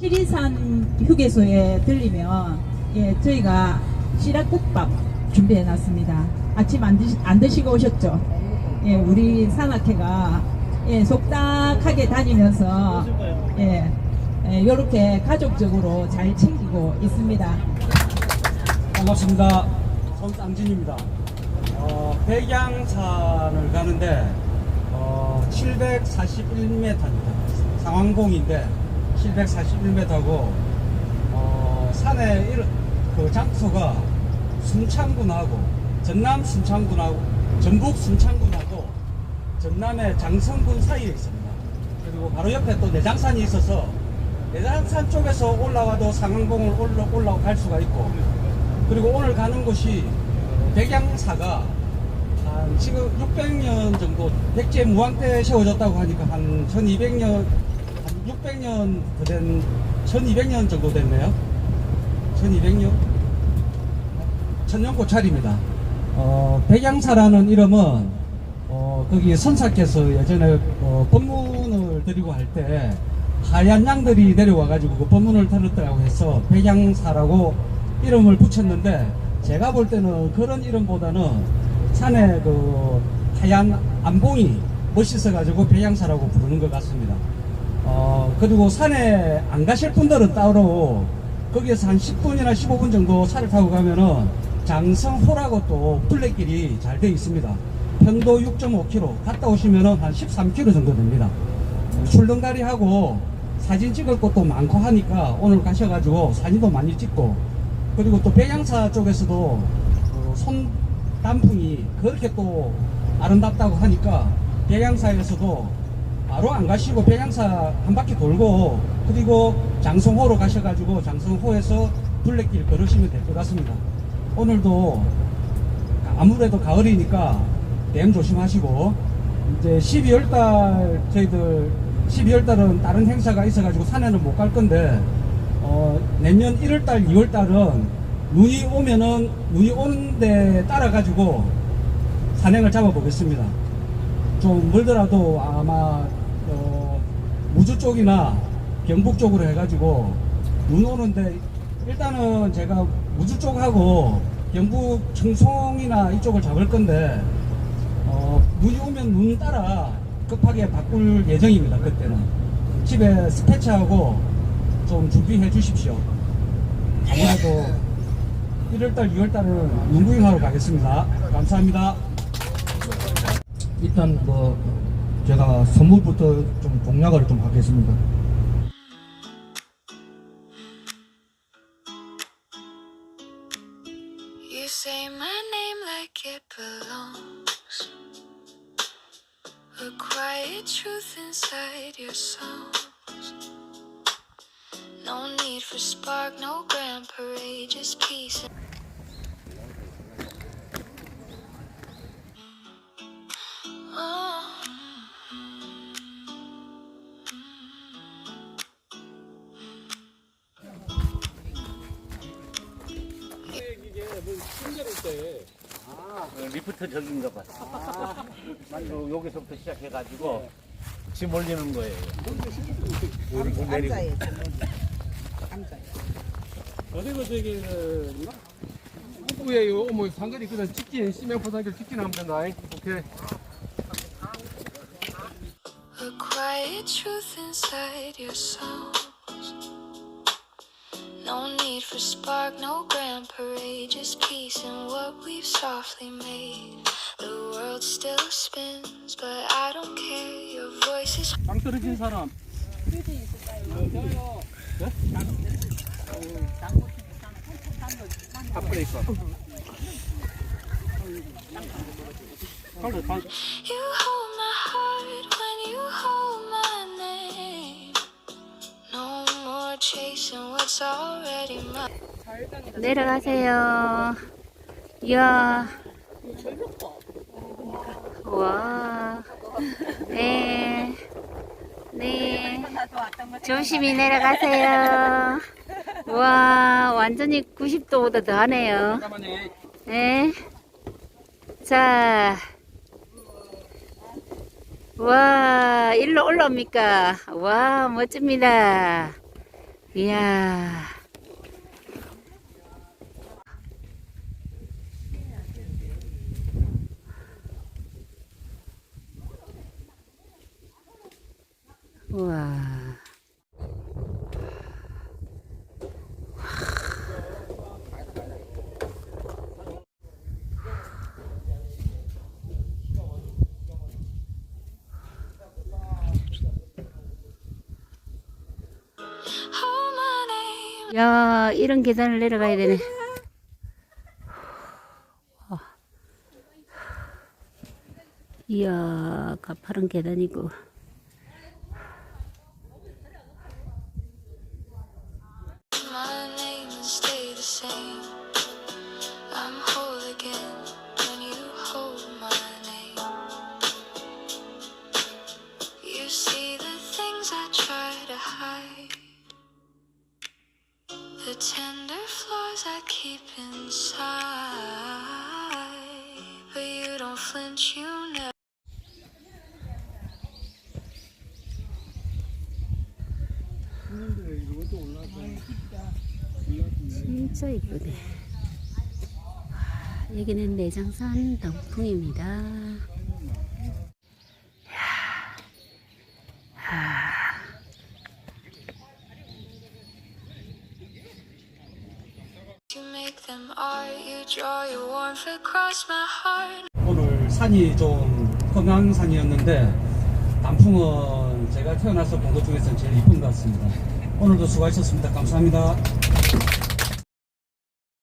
지리산 휴게소에 들리면 예 저희가 시락국밥 준비해 놨습니다. 아침 안, 드시, 안 드시고 오셨죠? 예 우리 산악회가 예 속닥하게 다니면서 예, 예 이렇게 가족적으로 잘 챙기고 있습니다. 반갑습니다. 손쌍진입니다. 어, 백양산을 가는데 어, 741m입니다. 상황봉인데 741m고 어, 산에 이르- 그 장소가 순창군하고 전남 순창군하고 전북 순창군하고 전남의 장성군 사이에 있습니다. 그리고 바로 옆에 또 내장산이 있어서 내장산 쪽에서 올라와도 상황봉을 올라, 올라갈 수가 있고 그리고 오늘 가는 곳이 백양사가 한 지금 600년 정도 백제 무왕 때 세워졌다고 하니까 한 1200년 한 600년 된 1200년 정도 됐네요. 1200년 천년 고찰입니다. 어, 백양사라는 이름은 어, 거기 선사께서 예전에 어, 법문을 드리고 할 때 하얀 양들이 내려와 가지고 그 법문을 들었다고 해서 백양사라고 이름을 붙였는데 제가 볼 때는 그런 이름보다는 산에 그 하얀 안봉이 멋있어 가지고 백양사라고 부르는 것 같습니다. 어, 그리고 산에 안 가실 분들은 따로 거기에서 한 10분이나 15분 정도 차를 타고 가면은 장성호라고 또 둘레길이 잘 되어 있습니다. 편도 6.5km 갔다 오시면은 한 13km 정도 됩니다. 출렁다리하고 사진 찍을 곳도 많고 하니까 오늘 가셔가지고 사진도 많이 찍고 그리고 또 백양사 쪽에서도 어, 손 단풍이 그렇게 또 아름답다고 하니까 백양사에서도 바로 안 가시고 백양사 한 바퀴 돌고 그리고 장성호로 가셔가지고 장성호에서 둘레길 걸으시면 될 것 같습니다. 오늘도 아무래도 가을이니까 댐 조심하시고 이제 12월 달 저희들 12월 달은 다른 행사가 있어가지고 산에는 못 갈 건데 어, 내년 1월 달 2월 달은 눈이 오면은 눈이 오는데 따라가지고 산행을 잡아보겠습니다. 좀 멀더라도 아마 어, 무주 쪽이나 경북 쪽으로 해가지고 눈 오는데 일단은 제가 무주 쪽하고 경북 청송이나 이쪽을 잡을 건데 어, 눈이 오면 눈 따라 급하게 바꿀 예정입니다. 그때는 집에 스패치하고 좀 준비해 주십시오. 아무래도 1월달, 2월달은 눈구경하러 가겠습니다. 감사합니다. 일단 뭐 제가 선물부터 좀 공약을 좀 하겠습니다. 리프트 저긴가 봐. 아, 요, 여기서부터 시작해가지고 짐 올리는 거예요. 여기 내리고. 어디고 저기 그 입구에 요뭐 상거리 그냥 찍긴 씨명포 상거리 찍긴 하면 된다. 오케이. A quiet truth inside your songs. No need for spark, no grand parade, just peace in what we've softly made. The world still spins, but I don't care. Your voice is 땅 떨어진 사람. 앞으로 있어. You hold my heart 내려가세요. 이야. 와. 네. 네. 조심히 내려가세요. 와, 완전히 90도보다 더 하네요. 네. 자. 와, 일로 올라옵니까? 와, 멋집니다. 이야. 우와. Hold my name. 야, 이런 계단을 내려가야 되네. 와. 이야, 가파른 계단이고. My name stay the same. Tender flaws I keep inside. But you don't flinch, you never. 진짜 이쁘네. 와, 여기는 내장산 덩풍입니다. 오늘 산이 좀 험한 산이었는데 단풍은 제가 태어나서 본 것 중에서 제일 이쁜 것 같습니다. 오늘도 수고하셨습니다. 감사합니다.